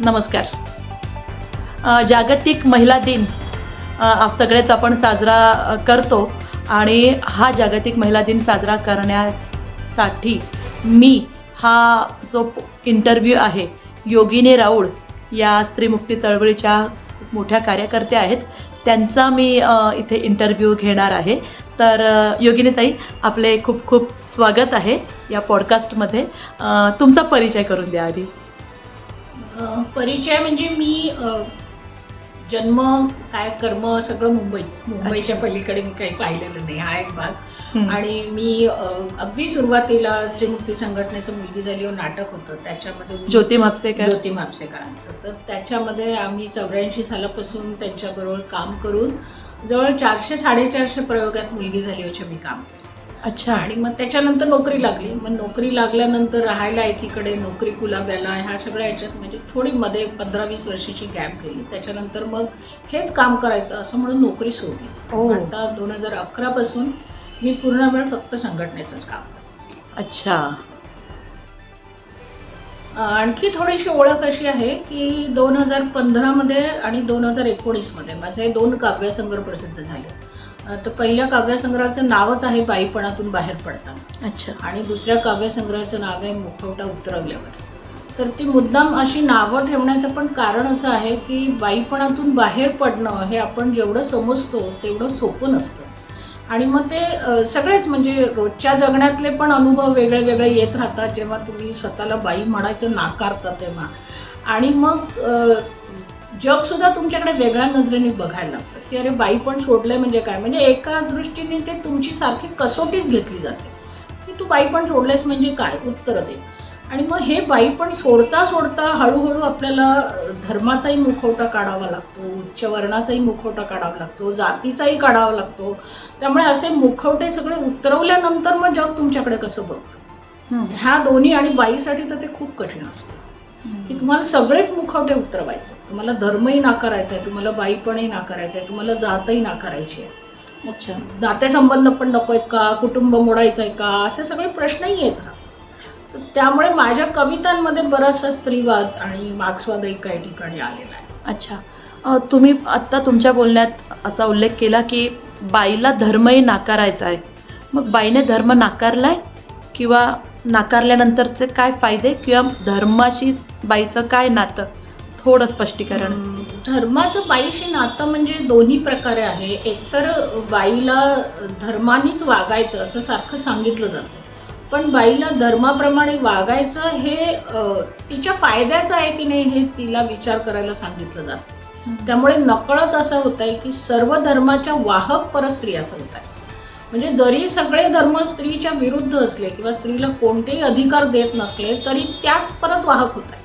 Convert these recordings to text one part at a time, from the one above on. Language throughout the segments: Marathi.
नमस्कार. जागतिक महिला दिन आज सगळेच आपण साजरा करतो आणि हा जागतिक महिला दिन साजरा करण्यासाठी मी हा जो इंटरव्ह्यू आहे योगिनी राऊळ या स्त्रीमुक्ती चळवळीच्या मोठ्या कार्यकर्त्या आहेत. त्यांचा मी इथे इंटरव्ह्यू घेणार आहे. तर योगिनीताई आपले खूप खूप स्वागत आहे या पॉडकास्टमध्ये तुमचा परिचय करून द्या आधी. परिचय म्हणजे मी जन्म काय कर्म सगळं मुंबईच मुंबईच्या. पलीकडे मी काही पाहिलेलं नाही हा एक भाग. आणि मी अगदी सुरुवातीला श्रीमुक्ती संघटनेचं मुलगी झाली नाटक होतं. त्याच्यामध्ये ज्योती म्हापसेकर? ज्योती म्हापसेकरांचं तर त्याच्यामध्ये आम्ही चौऱ्याऐंशी सालापासून त्यांच्याबरोबर काम करून जवळ चारशे साडेचारशे प्रयोगात मुलगी झाली असे मी काम केलं. अच्छा आणि मग त्याच्यानंतर नोकरी लागली. मग नोकरी लागल्यानंतर राहायला एकीकडे नोकरी कुलाब्याला ह्या सगळ्या ह्याच्यात म्हणजे थोडी मध्ये पंधरा वीस वर्षाची गॅप गेली. त्याच्यानंतर मग हेच काम करायचं असं म्हणून नोकरी सोडली. ओ. आता दोन हजार अकरा पासून मी पूर्ण वेळ फक्त संघटनेचंच काम करते. अच्छा. आणखी थोडीशी ओळख अशी आहे की दोन हजार पंधरामध्ये आणि दोन हजार एकोणीसमध्ये माझे दोन काव्यसंग्रह प्रसिद्ध झाले. तर पहिल्या काव्यसंग्रहाचं नावच आहे बाईपणातून बाहेर पडताना. अच्छा. आणि दुसऱ्या काव्यसंग्रहाचं नाव आहे मुखवटा उतरवल्यावर. तर ती मुद्दाम अशी नावं ठेवण्याचं पण कारण असं आहे की बाईपणातून बाहेर पडणं हे आपण जेवढं समजतो तेवढं सोपं नसतं. आणि मग ते सगळेच म्हणजे रोजच्या जगण्यातले पण अनुभव वेगळे वेगळे येत राहतात. जेव्हा तुम्ही स्वतःला बाई म्हणायचं नाकारता तेव्हा. आणि मग अ, जगसुद्धा तुमच्याकडे वेगळ्या नजरेने बघायला लागतं. की अरे बाई पण सोडलंय म्हणजे काय? म्हणजे एका दृष्टीने ते तुमची सारखी कसोटीच घेतली जाते. की तू बाई पण सोडलेस म्हणजे काय? उत्तर दे. आणि मग हे बाई पण सोडता सोडता हळूहळू आपल्याला धर्माचाही मुखवटा काढावा लागतो उच्च वर्णाचाही मुखवटा काढावा लागतो जातीचाही काढावा लागतो. त्यामुळे असे मुखवटे सगळे उतरवल्यानंतर मग जग तुमच्याकडे कसं बघतं. ह्या दोन्ही आणि बाईसाठी तर ते खूप कठीण असतं. की तुम्हाला सगळेच मुखवटे उतरवायचे. तुम्हाला धर्मही नाकारायचा आहे तुम्हाला बाईपणही नाकारायचं आहे तुम्हाला जातही नाकारायची आहे. अच्छा. नातेसंबंध पण नको आहेत का? कुटुंब मोडायचं आहे का? असे सगळे प्रश्नही तर त्यामुळे माझ्या कवितांमध्ये बराचसा स्त्रीवाद आणि मार्क्सवादही काही ठिकाणी आलेला आहे. अच्छा. तुम्ही आत्ता तुमच्या बोलण्यात असा उल्लेख केला की बाईला धर्मही नाकारायचा आहे. मग बाईने धर्म नाकारलाय? किंवा नाकारल्यानंतरचे काय फायदे? किंवा धर्माशी बाईचं काय नातं? थोडं स्पष्टीकरण. धर्माचं बाईशी नातं म्हणजे दोन्ही प्रकारे आहे. एकतर बाईला धर्मानेच वागायचं असं सारखं सांगितलं जातं. पण बाईला धर्माप्रमाणे वागायचं हे तिच्या फायद्याचं आहे की नाही हे तिला विचार करायला सांगितलं जातं. त्यामुळे नकळत असं होत आहे की सर्व धर्माच्या वाहक परस्त्री असं होत आहे म्हणजे जरी सगळे धर्म स्त्रीच्या विरुद्ध असले किंवा स्त्रीला कोणतेही अधिकार देत नसले तरी त्याच परत वाहक होत आहे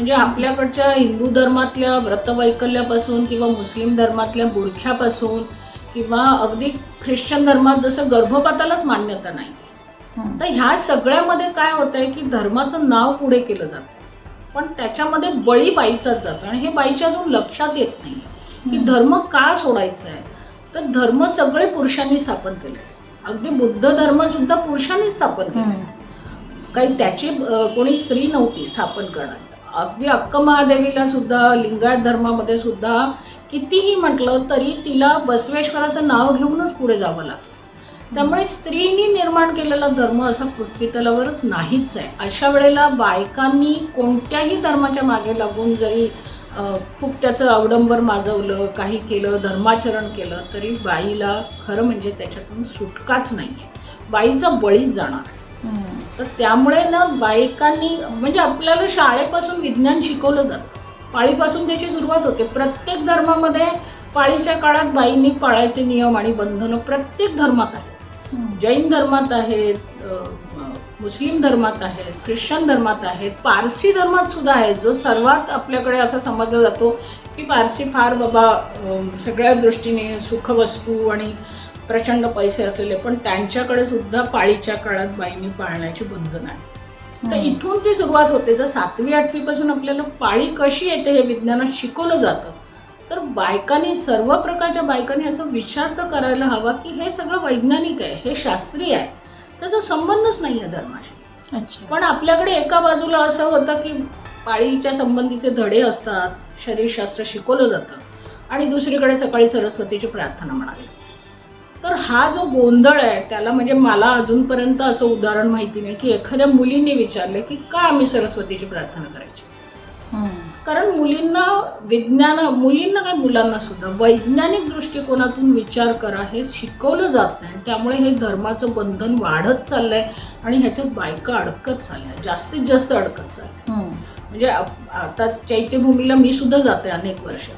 म्हणजे आपल्याकडच्या हिंदू धर्मातल्या व्रतवैकल्यापासून किंवा मुस्लिम धर्मातल्या बुरख्यापासून किंवा अगदी ख्रिश्चन धर्मात जसं गर्भपातालाच मान्यता नाही. तर ह्या सगळ्यामध्ये काय होत आहे की धर्माचं नाव पुढे केलं जातं पण त्याच्यामध्ये बळी बाईचाच जातो आणि हे बाईच्या अजून लक्षात येत नाही की. धर्म का सोडायचा आहे तर धर्म सगळे पुरुषांनी स्थापन केले अगदी बुद्ध धर्म सुद्धा पुरुषांनी स्थापन केले. काही त्याची कोणी स्त्री नव्हती स्थापन करण्यात अगदी अक्क महादेवीला सुद्धा लिंगायत धर्मामध्ये सुद्धा कितीही म्हटलं तरी तिला बसवेश्वराचं नाव घेऊनच पुढे जावं लागतं. त्यामुळे स्त्रीनी निर्माण केलेला धर्म असा पृथ्वीतलावरच नाहीच आहे. अशा वेळेला बायकांनी कोणत्याही धर्माच्या मागे लागून जरी खूप त्याचं अवडंबर माजवलं काही केलं धर्माचरण केलं तरी बाईला खरं म्हणजे त्याच्यातून सुटकाच नाही आहे बाईचा बळीच जाणार आहे. तर त्यामुळे ना बायकांनी म्हणजे आपल्याला शाळेपासून विज्ञान शिकवलं जातं. पाळीपासून त्याची सुरुवात होते. प्रत्येक धर्मामध्ये पाळीच्या काळात बाईंनी पाळायचे नियम आणि बंधनं प्रत्येक धर्मात आहेत. जैन धर्मात आहेत मुस्लिम धर्मात आहेत ख्रिश्चन धर्मात आहेत पारसी धर्मात सुद्धा आहे जो सर्वात आपल्याकडे असा समजला जातो की पारसी फार बाबा सगळ्या दृष्टीने सुखवस्तू आणि प्रचंड पैसे असलेले पण त्यांच्याकडे सुद्धा पाळीच्या काळात बाईंनी पाळण्याची बंधन आहे तर. इथून ती सुरुवात होते. जर सातवी आठवी पासून आपल्याला पाळी कशी येते हे विज्ञानात शिकवलं जातं तर बायकांनी सर्व प्रकारच्या बायकांनी याचा विचार तर करायला हवा की हे सगळं वैज्ञानिक आहे हे शास्त्रीय आहे. त्याचा संबंधच नाही आहे धर्माशी. अच्छा. पण आपल्याकडे एका बाजूला असं होतं की पाळीच्या संबंधीचे धडे असतात शरीरशास्त्र शिकवलं जातं. आणि दुसरीकडे सकाळी सरस्वतीची प्रार्थना म्हणाली. तर हा जो गोंधळ आहे त्याला म्हणजे मला अजूनपर्यंत असं उदाहरण माहिती नाही की एखाद्या मुलीने विचारले की का आम्ही सरस्वतीची प्रार्थना करायची? कारण मुलींना विज्ञान मुलींना काय मुलांना सुद्धा वैज्ञानिक दृष्टिकोनातून विचार करा हे शिकवलं जात नाही. त्यामुळे हे धर्माचं बंधन वाढत चाललंय आणि ह्याच्यात बायका अडकत चालल्या जास्तीत जास्त अडकत चालल्या म्हणजे आता चैत्यभूमीला मी सुद्धा जाते अनेक वर्ष.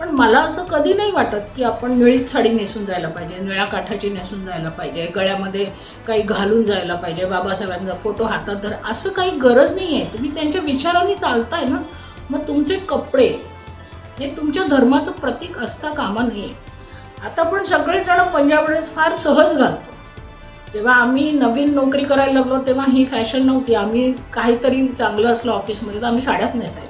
पण मला असं कधी नाही वाटत की आपण निळीत साडी नेसून जायला पाहिजे निळ्या काठाची नेसून जायला पाहिजे गळ्यामध्ये काही घालून जायला पाहिजे बाबासाहेबांचा फोटो हातात धर असं काही गरज नाही आहे. तुम्ही त्यांच्या विचाराने चालताय ना? मग तुमचे कपडे हे तुमच्या धर्माचं प्रतीक असता कामा नये. आता आपण सगळेजण पंजाबडेच फार सहज घालतो. जेव्हा आम्ही नवीन नोकरी करायला लागलो तेव्हा ही फॅशन नव्हती. आम्ही काहीतरी चांगलं असलं ऑफिसमध्ये तर आम्ही साड्याच नेसायचो.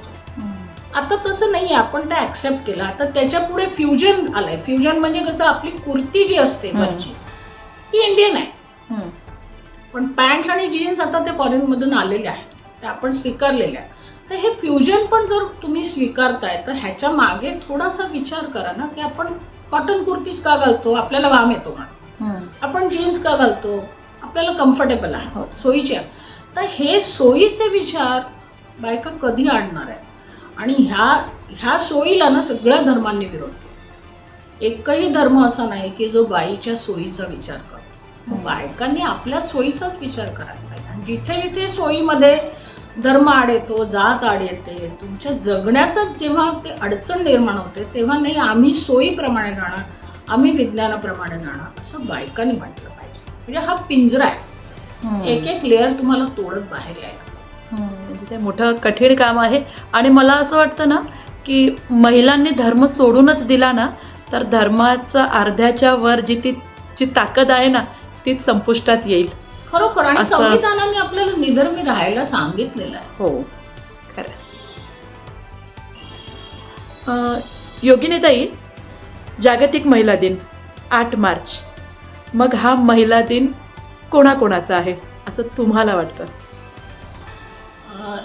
आता तसं नाही आहे आपण ते ॲक्सेप्ट केलं. आता त्याच्या पुढे फ्युजन आलंय. फ्युजन म्हणजे कसं आपली कुर्ती जी असते. वरची ती इंडियन आहे. पण पॅन्ट आणि जीन्स आता ते फॉरेनमधून आलेले आहेत. ते आपण स्वीकारलेले आहे तर हे फ्युजन पण जर तुम्ही स्वीकारताय तर ह्याच्या मागे थोडासा विचार करा ना की आपण कॉटन कुर्तीच का घालतो? आपल्याला घाम येतो म्हणून. आपण जीन्स का घालतो? आपल्याला कम्फर्टेबल आहे. हो. सोयीचे तर हे सोयीचे विचार बायका कधी आणणार आहे आणि ह्या ह्या सोयीला ना सगळ्या धर्मांनी विरोध केला. एकही धर्म असा नाही की जो बाईच्या सोयीचा विचार करतो. बायकांनी आपल्या सोयीचाच विचार करायला पाहिजे. आणि जिथे जिथे सोयीमध्ये धर्म आड येतो जात आड येते तुमच्या जगण्यातच जेव्हा ते अडचण निर्माण होते तेव्हा नाही आम्ही सोयीप्रमाणे जाणार आम्ही विज्ञानाप्रमाणे जाणार असं बायकांनी म्हटलं पाहिजे. म्हणजे हा पिंजरा आहे. एक एक लेअर तुम्हाला तोडत बाहेर यायला म्हणजे ते मोठं कठीण काम आहे. आणि मला असं वाटतं ना की महिलांनी धर्म सोडूनच दिला ना तर धर्माचं अर्ध्याच्या वर जी ती जी ताकद आहे ना तीच संपुष्टात येईल. खरोखर. आणि संविधानाने आपल्याला निधर्मी राहायला सांगितलेलं आहे. हो खरं. योगिनीताई जागतिक महिला दिन आठ मार्च. मग हा महिला दिन कोणाकोणाचा आहे असं तुम्हाला वाटतं?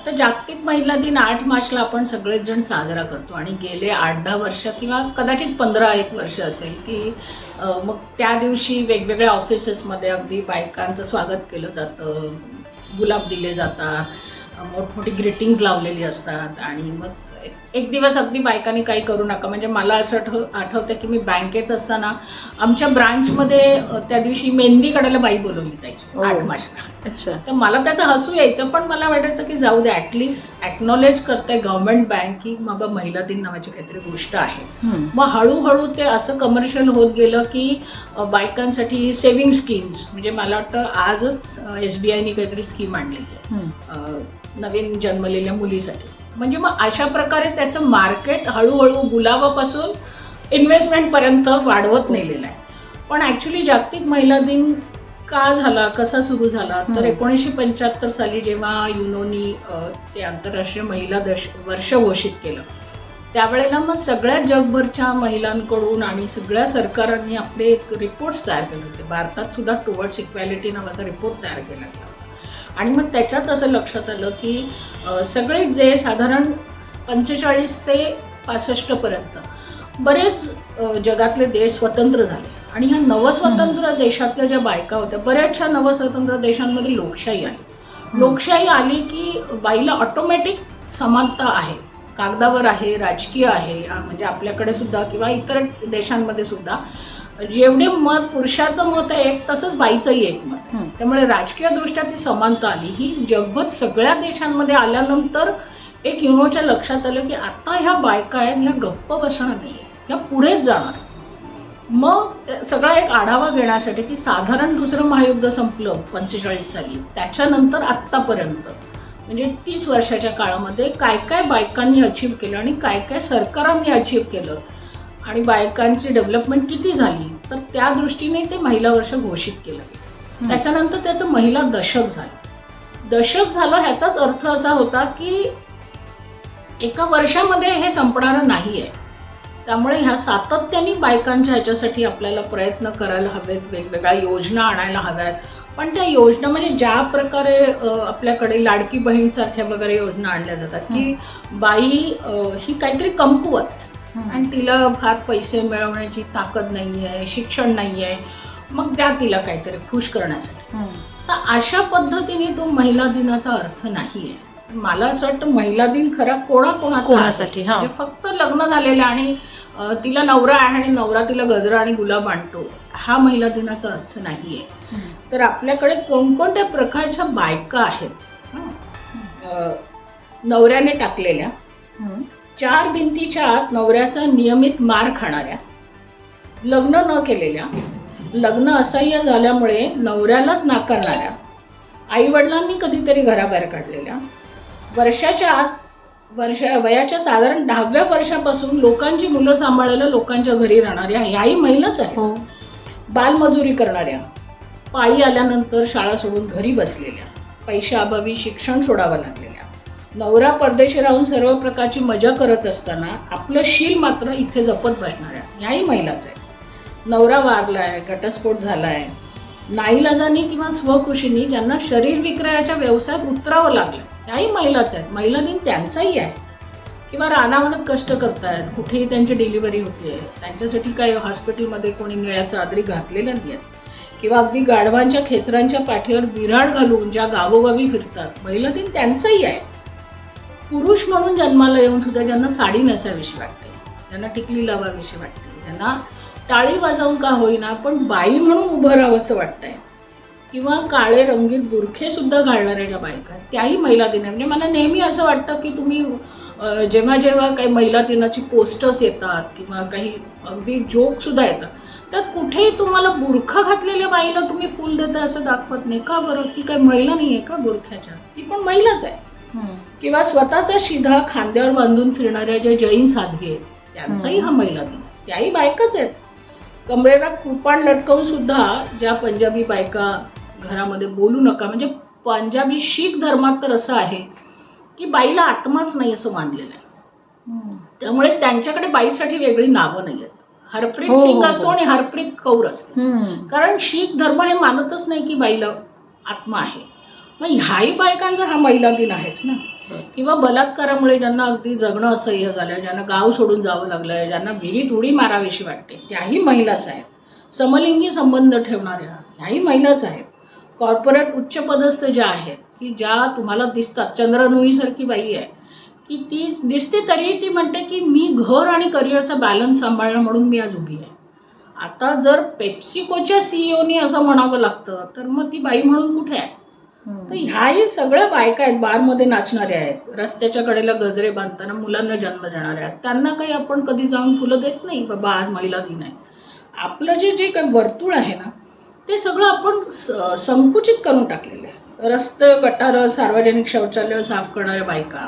तर जागतिक महिला दिन आठ मार्चला आपण सगळेच जण साजरा करतो. आणि गेले आठ दहा वर्ष किंवा कदाचित पंधरा एक वर्ष असेल की मग त्या दिवशी वेगवेगळ्या ऑफिसेसमध्ये अगदी बायकांचं स्वागत केलं जातं गुलाब दिले जातात मोठमोठी ग्रीटिंग्ज लावलेली असतात. आणि मग एक- दिवस अगदी बायकांनी काही करू नका. म्हणजे मला असं आठव आठवतं की मी बँकेत असताना आमच्या ब्रांचमध्ये त्या दिवशी मेहंदी काढायला बाई बोलवली जायची हो. आठ मार्चला अच्छा. तर मला त्याचं हसू यायचं पण मला वाटायचं की जाऊ दे ॲटलिस्ट ॲक्नॉलेज करते गव्हर्नमेंट बँक की बाबा महिला दिन नावाची काहीतरी गोष्ट आहे. मग हळूहळू ते असं कमर्शियल होत गेलं की बायकांसाठी सेव्हिंग स्कीम्स म्हणजे मला वाटतं आजच एस बी आयने काहीतरी स्कीम आणलेली आहे. नवीन जन्मलेल्या मुलीसाठी. म्हणजे मग अशा प्रकारे त्याचं मार्केट हळूहळू गुलाबापासून इन्व्हेस्टमेंटपर्यंत वाढवत नेलेलं आहे. पण ॲक्च्युली जागतिक महिला दिन का झाला कसा सुरू झाला? तर. एकोणीसशे पंच्याहत्तर साली जेव्हा युनोनी ते आंतरराष्ट्रीय महिला दश वर्ष घोषित केलं. त्यावेळेला मग सगळ्या जगभरच्या महिलांकडून आणि सगळ्या सरकारांनी आपले एक रिपोर्ट्स तयार केले होते. भारतात सुद्धा टुवर्ड्स इक्वॅलिटी नावाचा रिपोर्ट तयार केला होता. आणि मग त्याच्यात असं लक्षात आलं की सगळे जे साधारण पंचेचाळीस ते पासष्टपर्यंत बरेच जगातले देश स्वतंत्र झाले. आणि ह्या नवस्वतंत्र देशातल्या ज्या बायका होत्या बऱ्याचशा नवस्वतंत्र देशांमध्ये लोकशाही आली. लोकशाही आली की बाईला ऑटोमॅटिक समानता आहे. कागदावर आहे राजकीय आहे म्हणजे आपल्याकडे सुद्धा किंवा इतर देशांमध्ये सुद्धा. जेवढे मत पुरुषाचं मत आहे एक तसंच बाईचंही एक मत. त्यामुळे राजकीय दृष्ट्या ती समानता आली. ही जगभर सगळ्या देशांमध्ये आल्यानंतर एक युनोच्या लक्षात आलं की आता ह्या बायका आहेत ह्या गप्प बसणार नाही ह्या पुढेच जाणार. मग सगळा एक आढावा घेण्यासाठी की साधारण दुसरं महायुद्ध संपलं पंचेचाळीस साली. त्याच्यानंतर आत्तापर्यंत. म्हणजे तीस वर्षाच्या काळामध्ये काय काय बायकांनी अचीव केलं आणि काय काय सरकारांनी अचीव केलं. आणि बायकांची डेव्हलपमेंट किती झाली तर त्या दृष्टीने ते महिला वर्ष घोषित केलं. त्याच्यानंतर त्याचं महिला दशक झालं. दशक झालं ह्याचाच अर्थ असा होता की एका वर्षामध्ये हे संपणारं नाही आहे त्यामुळे ह्या सातत्याने बायकांच्या ह्याच्यासाठी आपल्याला प्रयत्न करायला हवेत वेगवेगळ्या योजना आणायला हव्यात. पण त्या योजना म्हणजे ज्या प्रकारे आपल्याकडे लाडकी बहीण सारख्या वगैरे योजना आणल्या जातात की बाई ही काहीतरी कमकुवत. आणि तिला फार पैसे मिळवण्याची ताकद नाही आहे शिक्षण नाही आहे मग द्या तिला काहीतरी खुश करण्यासाठी. तर अशा पद्धतीने तो महिला दिनाचा अर्थ नाही आहे मला असं वाटतं महिला दिन खरा कोणाकोणाचा कोणासाठी, आहे. हा. म्हणजे फक्त लग्न झालेलं आणि तिला नवरा आहे आणि नवरा तिला गजरा आणि गुलाब आणतो. हा महिला दिनाचा अर्थ नाही आहे तर आपल्याकडे कोणकोणत्या प्रकारच्या बायका आहेत? नवऱ्याने टाकलेल्या. चार भिंतीच्या आत नवऱ्याचा नियमित मार खाणाऱ्या. लग्न न केलेल्या. लग्न असह्य झाल्यामुळे नवऱ्यालाच नाकारणाऱ्या आईवडिलांनी कधीतरी घराबाहेर काढलेल्या. वर्षाच्या आत वर्ष वयाच्या साधारण दहाव्या वर्षापासून लोकांची मुलं सांभाळायला लोकांच्या घरी राहणाऱ्या ह्याही महिलाच आहेत. हो. बालमजुरी करणाऱ्या. पाळी आल्यानंतर शाळा सोडून घरी बसलेल्या. पैशाअभावी शिक्षण सोडावं लागलेल्या. नवरा परदेशी राहून सर्व प्रकारची मजा करत असताना आपलं शील मात्र इथे जपत बसणाऱ्या ह्याही महिलाच आहे. नवरा वारलाय घटस्फोट झालाय. नाईलाजानी किंवा स्वखुशीने ज्यांना शरीर विक्रयाच्या व्यवसायात उतरावं लागलं ह्याही महिलाच आहेत. महिला दिन त्यांचाही आहे. किंवा रानावनत कष्ट करतायत. कुठेही त्यांची डिलिव्हरी होते. त्यांच्यासाठी काही हॉस्पिटलमध्ये कोणी निळ्या चादरी घातलेल्या नाही आहेत किंवा अगदी गाढवांच्या खेचरांच्या पाठीवर बिराड घालून ज्या गावोगावी फिरतात महिला दिन त्यांचंही आहे. पुरुष म्हणून जन्माला येऊन सुद्धा ज्यांना साडी नसावीशी वाटते ज्यांना टिकली लावावीशी वाटते ज्यांना टाळी वाजवून का होईना पण बाई म्हणून उभं राहावंसं वाटतंय. किंवा काळे रंगीत बुरखेसुद्धा घालणाऱ्या ज्या बायका आहेत, त्याही महिला दिन आहे. म्हणजे मला नेहमी असं वाटतं की तुम्ही जेव्हा जेव्हा काही महिला दिनाची पोस्टर्स येतात किंवा काही अगदी जोकसुद्धा येतात त्यात कुठेही तुम्हाला बुरखा घातलेल्या बाईला तुम्ही फुल देता असं दाखवत नाही. का बरं? ती काही महिला नाही आहे का बुरख्याच्या? ती पण महिलाच आहे. किंवा स्वतःचा शिधा खांद्यावर बांधून फिरणाऱ्या ज्या जैन साधवी आहेत त्यांचाही हा आहे. त्याही बायकाच आहेत. कमरेला कुपाण लटकवून सुद्धा ज्या पंजाबी बायका घरामध्ये बोलू नका म्हणजे पंजाबी शीख धर्मात तर असं आहे की बाईला आत्माच नाही असं मानलेलं आहे. त्यामुळे त्यांच्याकडे बाईसाठी वेगळी नावं नाही आहेत. हरप्रीत हो, सिंग हो, असतो हो. आणि हरप्रीत कौर असते. कारण शीख धर्म हे मानतच नाही की बाईला आत्मा आहे. मग ह्याही बायकांचा हा महिला दिन आहेच ना. किंवा बलात्कारामुळे ज्यांना अगदी जगणं असह्य झालं ज्यांना गाव सोडून जावं लागलं ज्यांना विहिरीत उडी मारावीशी वाटते त्याही महिलाच आहेत. समलिंगी संबंध ठेवणाऱ्या ह्याही महिलाच आहेत. कॉर्पोरेट उच्चपदस्थ ज्या आहेत की ज्या तुम्हाला दिसतात चंद्रनुईसारखी बाई आहे की ती दिसते तरी ती म्हणते की मी घर आणि करिअरचा बॅलन्स सांभाळणं म्हणून मी आज उभी आहे. आता जर पेप्सिकोच्या सीईओनी असं म्हणावं लागतं तर मग ती बाई म्हणून कुठे आहे? तर ह्याही सगळ्या बायका आहेत बारमध्ये नाचणाऱ्या आहेत. रस्त्याच्या कडेला गजरे बांधताना मुलांना जन्म देणाऱ्या आहेत. त्यांना काही आपण कधी जाऊन फुलं देत नाही बाबा आज महिला दिन आहे. आपलं जे जे काही वर्तुळ आहे ना ते सगळं आपण संकुचित करून टाकलेलं आहे. रस्ते गटारं सार्वजनिक शौचालय साफ करणाऱ्या बायका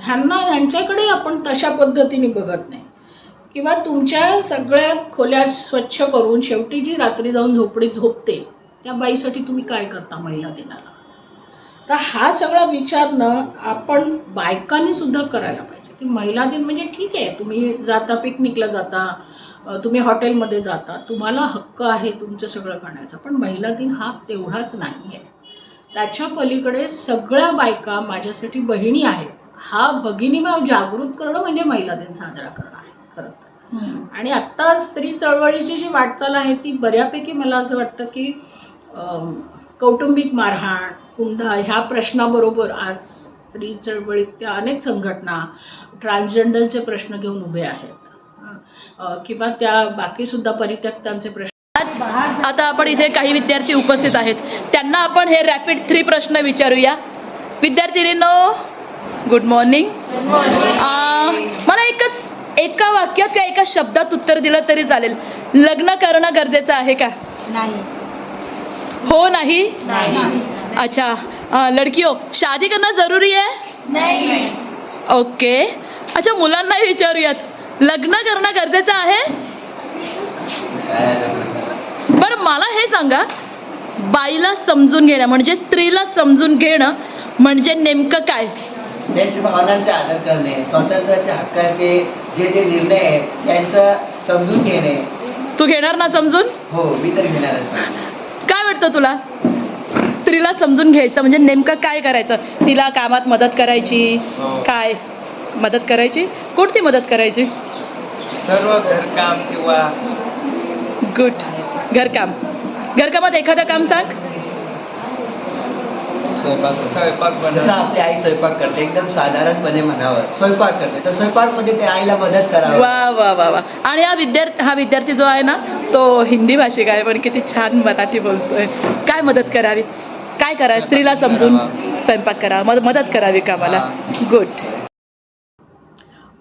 ह्यांना ह्यांच्याकडे आपण तशा पद्धतीने बघत नाही. किंवा तुमच्या सगळ्या खोल्या स्वच्छ करून शेवटी जी रात्री जाऊन झोपडीत झोपते त्या बाईसाठी तुम्ही काय करता महिला दिनाला? तर हा सगळा विचार न आपण बायकांनी सुद्धा करायला पाहिजे. की महिला दिन म्हणजे ठीक आहे तुम्ही जाता पिकनिकला जाता तुम्ही हॉटेलमध्ये जाता तुम्हाला हक्क आहे तुमचं सगळं करण्याचा पण महिला दिन हा तेवढाच नाही आहे. त्याच्या पलीकडे सगळ्या बायका माझ्यासाठी बहिणी आहेत. हा भगिनीभाव जागृत करणं म्हणजे महिला दिन साजरा करणं आहे खरं तर. आणि आत्ता स्त्री चळवळीची जी वाटचाल आहे ती बऱ्यापैकी मला असं वाटतं की कौटुंबिक मारहाण हुंडा ह्या प्रश्नाबरोबर आज स्त्री चळवळीत त्या अनेक संघटना ट्रान्सजेंडरचे प्रश्न घेऊन उभे आहेत. किंवा त्या बाकीसुद्धा परित्यक्तांचे प्रश्न आज आता आपण इथे काही विद्यार्थी उपस्थित आहेत. त्यांना आपण हे रॅपिड थ्री प्रश्न विचारूया. विद्यार्थिनींनो गुड मॉर्निंग मला एकच एका वाक्यात किंवा एका शब्दात उत्तर दिलं तरी चालेल. लग्न करणं गरजेचं आहे का? नहीं. हो नाही? नहीं. अच्छा अ, लड़कियों शादी करना जरूरी है? नहीं। ओके. अच्छा मुलांना विचारूयात. लग्न करणं गरजेचं आहे? बरं मला हे सांगा. बाईला समजून घेणं म्हणजे स्त्रीला समजून घेणं म्हणजे नेमकं काय? त्यांच्या भावनांचा आदर करणे स्वातंत्र्याच्या हक्काचे जे जे निर्णय आहेत त्यांचा समजून घेणे. तू घेणार ना समजून? हो मी तर घेणारच आहे. काय वाटतं तुला? स्त्रीला समजून घ्यायचं म्हणजे नेमकं काय करायचं? तिला कामात मदत करायची? हो. काय? मदत करायची? कोणती मदत करायची? सर्व घरकाम किंवा गुड. घरकाम. घरकामात एखादं काम सांग. स्वयंपाक. जसं बनवणं आपली आई स्वयंपाक करते एकदम साधारणपणे म्हणावं. स्वयंपाक करते तर स्वयंपाकमध्ये ते आईला मदत करावं. वा वा वा वा. आणि हा विद्यार्थी हा विद्यार्थी जो आहे ना तो हिंदी भाषिक आहे पण किती छान मराठी बोलतोय. काय मदत करावी? काय करा? स्त्रीला समजून स्वयंपाक करावा मद मदत करावी कामाला गुड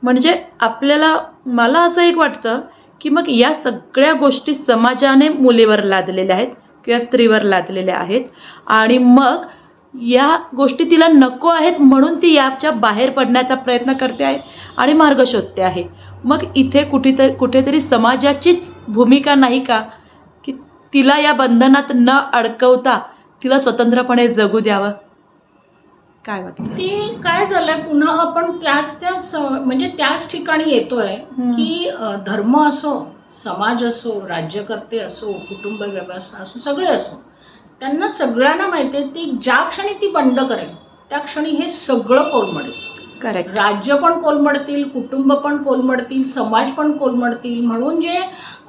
म्हणजे आपल्याला मला असं एक वाटतं की मग या सगळ्या गोष्टी समाजाने मुलीवर लादलेल्या आहेत किंवा स्त्रीवर लादलेल्या आहेत आणि मग या गोष्टी तिला नको आहेत म्हणून ती याच्या बाहेर पडण्याचा प्रयत्न करते आहे आणि मार्ग शोधते आहे. मग इथे कुठेतरी कुठेतरी समाजाचीच भूमिका नाही का? की तिला या बंधनात न अडकवता तिला स्वतंत्रपणे जगू द्यावं. काय वाटतं? ती काय झालंय पुन्हा आपण त्याच त्याच म्हणजे त्याच ठिकाणी येतोय. की धर्म असो समाज असो राज्यकर्ते असो कुटुंब व्यवस्था असो सगळे असो त्यांना सगळ्यांना माहिती आहे ती ज्या क्षणी ती बंड करेल त्या क्षणी हे सगळं कोलमडेल. करेक्ट राज्य पण कोलमडतील कुटुंब पण कोलमडतील समाज पण कोलमडतील. म्हणून जे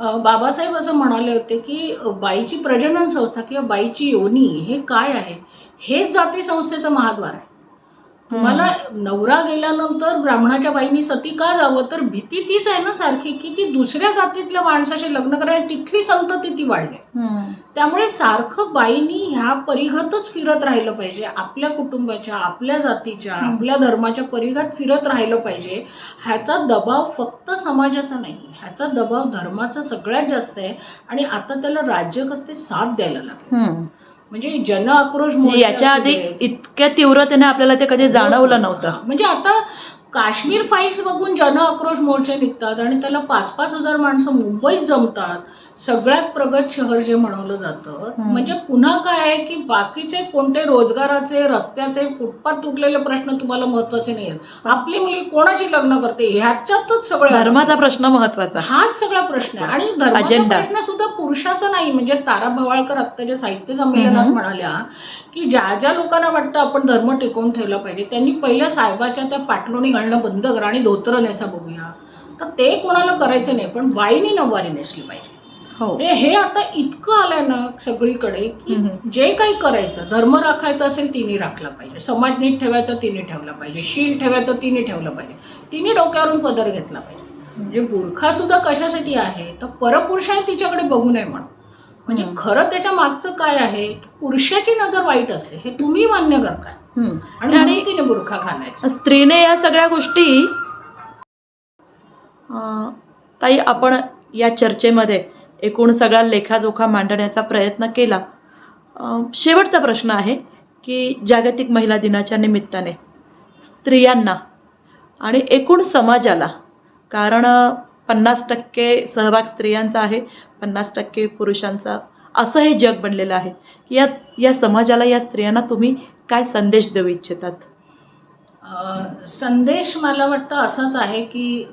बाबासाहेब असं म्हणाले होते की बाईची प्रजनन संस्था किंवा बाईची योनी हे काय आहे? हेच जाती संस्थेचं महाद्वार आहे. तुम्हाला नवरा गेल्यानंतर ब्राह्मणाच्या बाईनी सती का जावं? तर भीती तीच आहे ना सारखी की ती दुसऱ्या जातीतल्या माणसाशी लग्न करायला तिथली संतती ती वाढली. त्यामुळे सारखं बाईनी ह्या परिघातच फिरत राहिलं पाहिजे. आपल्या कुटुंबाच्या आपल्या जातीच्या आपल्या धर्माच्या परिघात फिरत राहिलं पाहिजे. ह्याचा दबाव फक्त समाजाचा नाही ह्याचा दबाव धर्माचा सगळ्यात जास्त आहे. आणि आता त्याला राज्यकर्ते साथ द्यायला लागले. म्हणजे जन आक्रोश मोर्चे याच्या आधी. इतक्या तीव्रतेने आपल्याला ते कधी जाणवलं नव्हतं म्हणजे आता काश्मीर फाईल्स बघून जन आक्रोश मोर्चे निघतात आणि त्याला पाच पाच हजार माणसं मुंबईत जमतात सगळ्यात प्रगत शहर जे म्हणवलं जातं. म्हणजे पुन्हा काय आहे की बाकीचे कोणते रोजगाराचे रस्त्याचे फुटपाथ तुटलेले प्रश्न तुम्हाला महत्त्वाचे नाही आहेत आपली मुली कोणाशी लग्न करते? ह्याच्यातच सगळं धर्माचा प्रश्न महत्त्वाचा हाच सगळा प्रश्न आहे. आणि धर्माचा. प्रश्न सुद्धा पुरुषाचा नाही. म्हणजे तारा भवाळकर आत्ता जे साहित्य संमेलनात. म्हणाल्या की ज्या ज्या लोकांना वाटतं आपण धर्म टिकवून ठेवला पाहिजे त्यांनी पहिल्या साहेबाच्या त्या पाटलोणी घालणं बंद करा आणि धोतर नेसा बघूया. तर ते कोणाला करायचं नाही पण बाईनी नववारी नेसली पाहिजे. हो. म्हणजे हे आता इतकं आलंय ना सगळीकडे की हम्म. जे काही करायचं धर्म राखायचा असेल तिने राखला पाहिजे. समाज नीट ठेवायचा तिने ठेवला पाहिजे. शील ठेवायचं तिने ठेवलं पाहिजे. तिने डोक्यावरून पदर घेतला पाहिजे. म्हणजे बुरखा सुद्धा कशासाठी आहे? तर परपुरुषाने तिच्याकडे बघू नये म्हणून. म्हणजे हम्म. खरं त्याच्या मागचं काय आहे? की पुरुषाची नजर वाईट असते हे तुम्ही मान्य करताय. हम्म. आणि आणि म्हणून तिने बुरखा घालायचा. स्त्रीने या सगळ्या गोष्टी अं, ताई आपण या चर्चेमध्ये एकूण सगळा लेखाजोखा मांडण्याचा प्रयत्न केला. शेवटचा प्रश्न आहे की जागतिक महिला दिनाच्या निमित्ताने स्त्रियांना आणि एकूण समाजाला कारण पन्नास टक्के सहभाग स्त्रियांचा आहे पन्नास टक्के पुरुषांचा असं हे जग बनलेलं आहे. या या समाजाला या स्त्रियांना तुम्ही काय संदेश देऊ इच्छितात? संदेश मला वाटतं असाच आहे की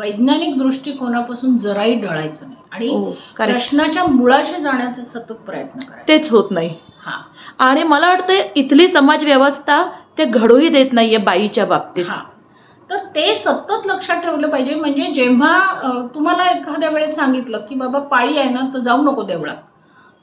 वैज्ञानिक दृष्टिकोनापासून जराही डळायचं नाही. आणि हो. प्रश्नाच्या मुळाशी जाण्याचा सतत प्रयत्न तेच होत नाही. हा. आणि मला वाटतं इथली समाज व्यवस्था ते घडूही देत नाहीये बाईच्या बाबतीत. हा. तर ते सतत लक्षात ठेवलं पाहिजे. म्हणजे जेव्हा तुम्हाला एखाद्या वेळेस सांगितलं की बाबा पाळी आहे ना तर जाऊ नको देवळात.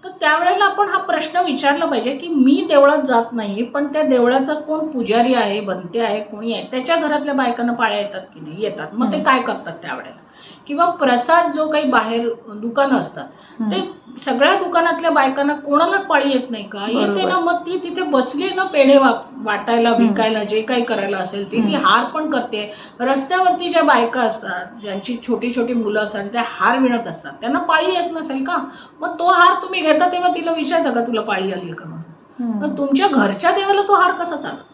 तर त्यावेळेला आपण हा प्रश्न विचारला पाहिजे की मी देवळात जात नाही पण त्या देवळाचा कोण पुजारी आहे बनते आहे कोणी आहे? त्याच्या घरातल्या बायकांना पाळ्या येतात की नाही? येतात. मग ते. काय करतात त्यावेळेला? किंवा प्रसाद जो काही बाहेर दुकानं असतात. ते सगळ्या दुकानातल्या बायकांना कोणालाच पाळी येत नाही का? येते. ना मग ती तिथे बसली ना पेढे वाटायला विकायला जे काही करायला असेल ती ती. हार पण करते. रस्त्यावरती ज्या बायका असतात ज्यांची छोटी छोटी मुलं असतात त्या हार विणत असतात त्यांना पाळी येत नसेल का? मग तो हार तुम्ही घेता तेव्हा तिला विचारता का तुला पाळी आली का म्हणून? तुमच्या घरच्या देवाला तो हार कसा चालत?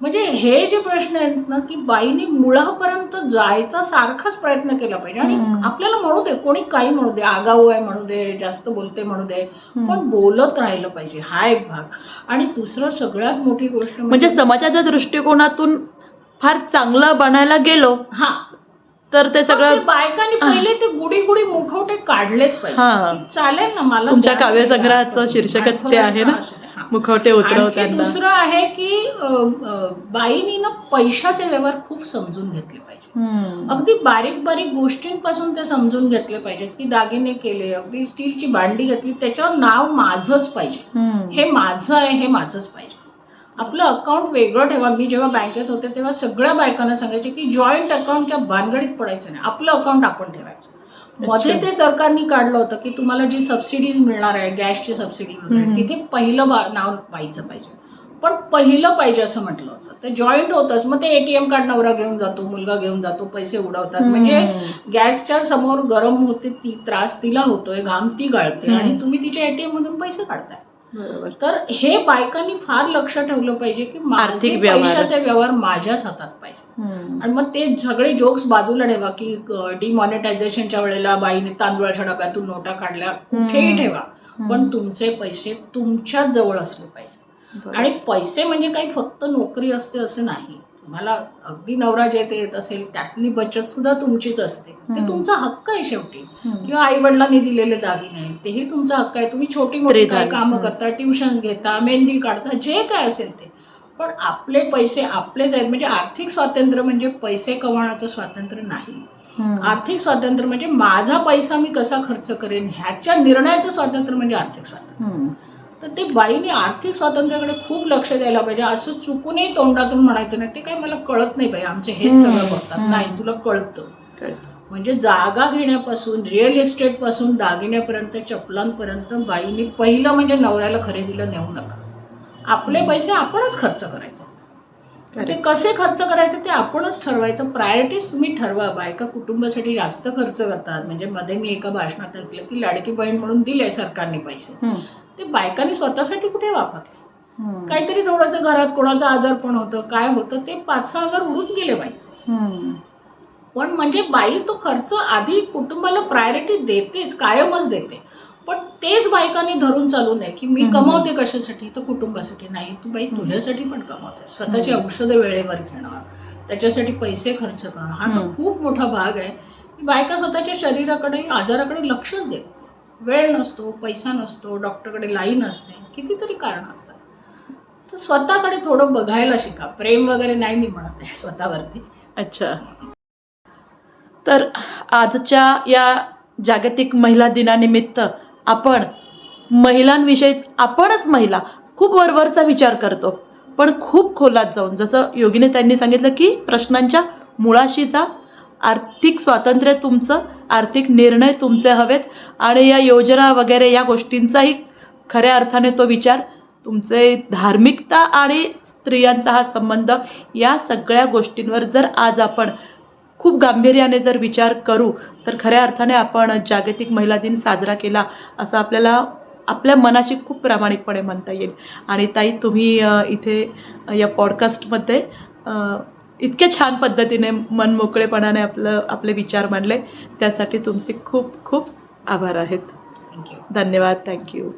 म्हणजे हे जे प्रश्न आहेत ना की बाईनी मुळापर्यंत जायचा सारखाच प्रयत्न केला पाहिजे आणि. आपल्याला म्हणू दे कोणी काही म्हणू दे आगाऊ आहे म्हणू दे जास्त बोलते म्हणू दे. पण बोलत राहिलं पाहिजे हा एक भाग आणि दुसरं सगळ्यात मोठी गोष्ट म्हणजे समाजाच्या दृष्टिकोनातून फार चांगलं बनायला गेलो हा तर ते सगळं बायकांनी पहिले ते गुडी गुडी मुखवटे काढलेच. पाहिजे चालेल ना मला तुमच्या. काव्यसंग्रहाचं शीर्षकच ते आहे ना? मुखवटे उतरव आणखी त्यांना. दुसरं आहे की अ, अ, बाईनी ना पैशाचे व्यवहार खूप समजून घेतले पाहिजे हम्म. अगदी बारीक बारीक गोष्टींपासून ते समजून घेतले पाहिजेत की दागिने केले अगदी स्टीलची भांडी घेतली त्याच्यावर नाव माझंच पाहिजे. हम्म. हे माझं आहे हे माझंच पाहिजे. आपलं अकाउंट वेगळं ठेवा. मी जेव्हा बँकेत होते तेव्हा सगळ्या बायकांना सांगायचे की जॉईंट अकाउंटच्या भानगडीत पडायचं नाही. आपलं अकाउंट आपण ठेवायचं. मध्ये. ते सरकारने काढलं होतं की तुम्हाला जी सबसिडीज मिळणार आहे गॅसची सबसिडी वगैरे. तिथे पहिलं नाव व्हायचं पाहिजे पण पहिलं पाहिजे असं म्हटलं होतं ते जॉईंट होतंच मग ते एटीएम कार्ड नवरा घेऊन जातो मुलगा घेऊन जातो पैसे उडवतात म्हणजे. गॅसच्या समोर गरम होते ती त्रास तिला होतोय घाम ती गाळते. आणि तुम्ही तिच्या एटीएम मधून पैसे काढताय तर हे बायकांनी फार लक्ष ठेवलं पाहिजे की माझे आर्थिक. पैशाचे व्यवहार माझ्याच हातात पाहिजे. आणि मग ते सगळे जोक्स बाजूला ठेवा की डिमॉनिटायझेशनच्या वेळेला बाईने तांदूळाच्या डब्यातून नोटा काढल्या कुठेही. ठेवा पण तुमचे पैसे तुमच्याच जवळ असले पाहिजे. आणि पैसे म्हणजे काही फक्त नोकरी असते असं नाही तुम्हाला अगदी नवरा जे ते येत असेल त्यातली बचत सुद्धा तुमचीच असते ते. तुमचा हक्क आहे शेवटी. किंवा आई वडिलांनी दिलेले दागिने तेही तुमचा हक्क आहे तुम्ही छोटी मोठी. काय कामं. करता ट्युशन्स घेता मेहंदी काढता जे काय असेल ते पण आपले पैसे आपलेच आहेत म्हणजे आर्थिक स्वातंत्र्य म्हणजे पैसे कमवण्याचं स्वातंत्र्य नाही. आर्थिक स्वातंत्र्य म्हणजे माझा पैसा मी कसा खर्च करेन ह्याच्या निर्णयाचं स्वातंत्र्य म्हणजे आर्थिक स्वातंत्र्य. तर ते बाईने आर्थिक स्वातंत्र्याकडे खूप लक्ष द्यायला पाहिजे असं चुकूनही तोंडातून म्हणायचं नाही ते काय मला कळत नाही बाई आमचे हेच. सगळं बघतात. नाही तुला कळतं कळतं. म्हणजे जागा घेण्यापासून रिअल इस्टेटपासून दागिन्यापर्यंत चपलांपर्यंत बाईने पहिलं म्हणजे नवऱ्याला खरेदीला नेऊ नका आपले पैसे आपणच खर्च करायचे. ते. कसे खर्च करायचे ते आपणच ठरवायचं. प्रायोरिटीज तुम्ही ठरवा. बायका कुटुंबासाठी जास्त खर्च करतात. म्हणजे मध्ये मी एका भाषणात ऐकलं की लाडकी बहीण म्हणून दिले सरकारने पैसे. ते बायकांनी स्वतःसाठी कुठे वापरले. काहीतरी थोडंसं घरात कोणाचं आजार पण होतं. काय होतं ते पाच सहा हजार उडून गेले बाईचे. हम्म. पण म्हणजे बाई तो खर्च आधी कुटुंबाला प्रायोरिटी देतेच कायमच देते. पण तेच बायकांनी धरून चालू नये की मी. कमावते कशासाठी? तर कुटुंबासाठी नाही. तू बाई तुझ्यासाठी पण कमावते. स्वतःची. औषधं वेळेवर घेणं त्याच्यासाठी पैसे खर्च करणं हा तर. खूप मोठा भाग आहे. की बायका स्वतःच्या शरीराकडे आजाराकडे लक्षच देत. नाही. वेळ नसतो पैसा नसतो डॉक्टरकडे लाईन असते. कितीतरी कारण असतात. तर स्वतःकडे थोडं बघायला शिका. प्रेम वगैरे नाही मी म्हणत आहे स्वतःवरती. अच्छा. तर आजच्या या जागतिक महिला दिनानिमित्त आपण महिलांविषयीच आपणच महिला खूप वरवरचा विचार करतो. पण खूप खोलात जाऊन जसं योगीने त्यांनी सांगितलं की प्रश्नांच्या मुळाशी जा आर्थिक स्वातंत्र्य तुमचं आर्थिक निर्णय तुमचे हवेत आणि या योजना वगैरे या गोष्टींचाही खऱ्या अर्थाने तो विचार तुमचे धार्मिकता आणि स्त्रियांचा हा संबंध या सगळ्या गोष्टींवर जर आज आपण खूप गांभीर्याने जर विचार करू तर खऱ्या अर्थाने आपण जागतिक महिला दिन साजरा केला असं आपल्याला आपल्या मनाशी खूप प्रामाणिकपणे म्हणता येईल. आणि ताई तुम्ही इथे या पॉडकास्टमध्ये इतक्या छान पद्धतीने मन मोकळेपणाने आपलं आपले विचार मांडले. त्यासाठी तुमचे खूप खूप आभार आहेत. थँक्यू धन्यवाद. थँक्यू